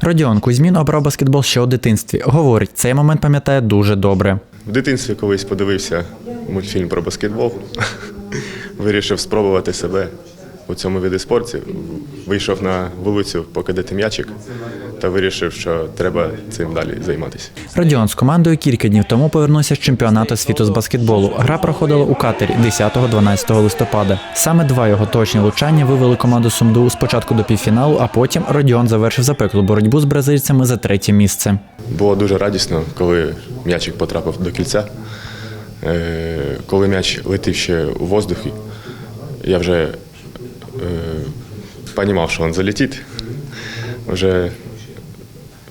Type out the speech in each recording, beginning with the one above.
Родіон Кузьмін обрав баскетбол ще у дитинстві. Говорить, цей момент пам'ятає дуже добре. В дитинстві колись подивився мультфільм про баскетбол. Вирішив спробувати себе у цьому виді спорту. Вийшов на вулицю покидати м'ячик та вирішив, що треба цим далі займатися. Родіон з командою кілька днів тому повернувся з чемпіонату світу з баскетболу. Гра проходила у катері 10-12 листопада. Саме два його точні влучання вивели команду Сумду спочатку до півфіналу, а потім Родіон завершив запеклу боротьбу з бразильцями за третє місце. Було дуже радісно, коли м'ячик потрапив до кільця. Е, Коли м'яч летів ще у воздухі, я вже розумів, що він залетить. Вже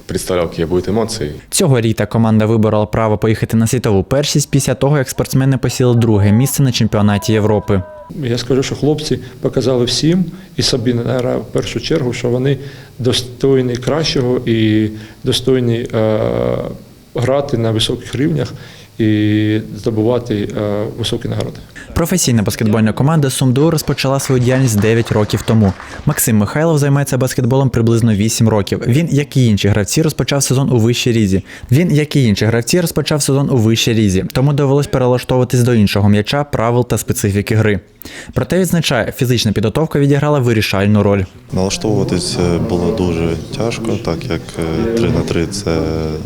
представляв, які будуть емоції. Цього літа команда виборола право поїхати на світову першість після того, як спортсмени посіли друге місце на чемпіонаті Європи. Я скажу, що хлопці показали всім і собі в першу чергу, що вони достойні кращого і достойні е, грати на високих рівнях і здобувати е, високі нагороди. Професійна баскетбольна команда Сумду розпочала свою діяльність 9 років тому. Максим Михайлов займається баскетболом приблизно 8 років. Він, як і інші гравці, розпочав сезон у вищій різі. Він, як і інші гравці, розпочав сезон у вищій різі, тому довелось перелаштовуватись до іншого м'яча, правил та специфіки гри. Проте відзначає, фізична підготовка відіграла вирішальну роль. Налаштовуватись е, було дуже тяжко, так як 3 на 3 це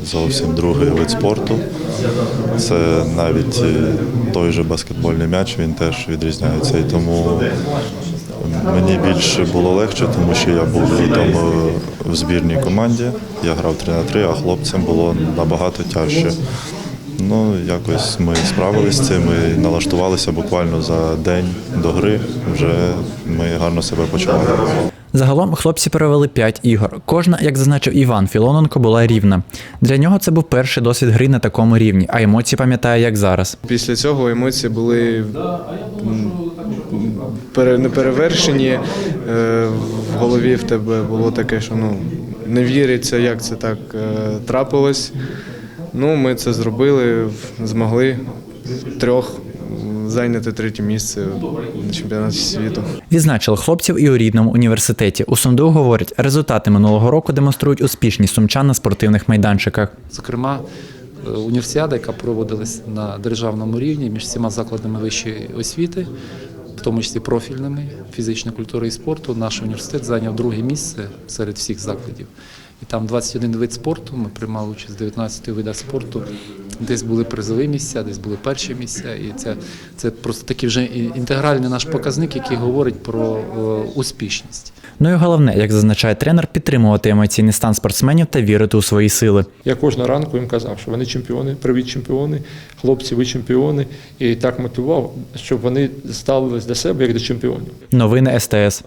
зовсім другий вид спорту. Це навіть е, той же баскетбольний м'яч, він теж відрізняється. І тому мені більше було легше, тому що я був літом е, в збірній команді. Я грав 3 на 3, а хлопцям було набагато тяжче. Ну, якось ми справилися з цим і налаштувалися буквально за день до гри. Вже ми гарно себе почували. Загалом хлопці провели 5 ігор. Кожна, як зазначив Іван Філоненко, була рівна. Для нього це був перший досвід гри на такому рівні, а емоції пам'ятає як зараз. Після цього емоції були неперевершені. Е, В голові в тебе було таке, що ну, не віриться, як це так е, трапилось. Ну, ми це зробили, змогли трьох зайняти третє місце на чемпіонаті світу. Відзначили хлопців і у рідному університеті. У Сумду говорять, результати минулого року демонструють успішність сумчан на спортивних майданчиках. Зокрема, е, універсіада, яка проводилась на державному рівні між всіма закладами вищої освіти, в тому числі профільними фізичної культури і спорту, наш університет зайняв друге місце серед всіх закладів. І там 21 вид спорту. Ми приймали участь в 19 видах спорту. Десь були призові місця, десь були перші місця. І це, це просто такий вже інтегральний наш показник, який говорить про е, успішність. Ну і головне, як зазначає тренер, підтримувати емоційний стан спортсменів та вірити у свої сили. Я кожного ранку їм казав, що вони чемпіони, привіт чемпіони, хлопці, ви чемпіони. І так мотивував, щоб вони ставились до себе як до чемпіонів. Новини СТС.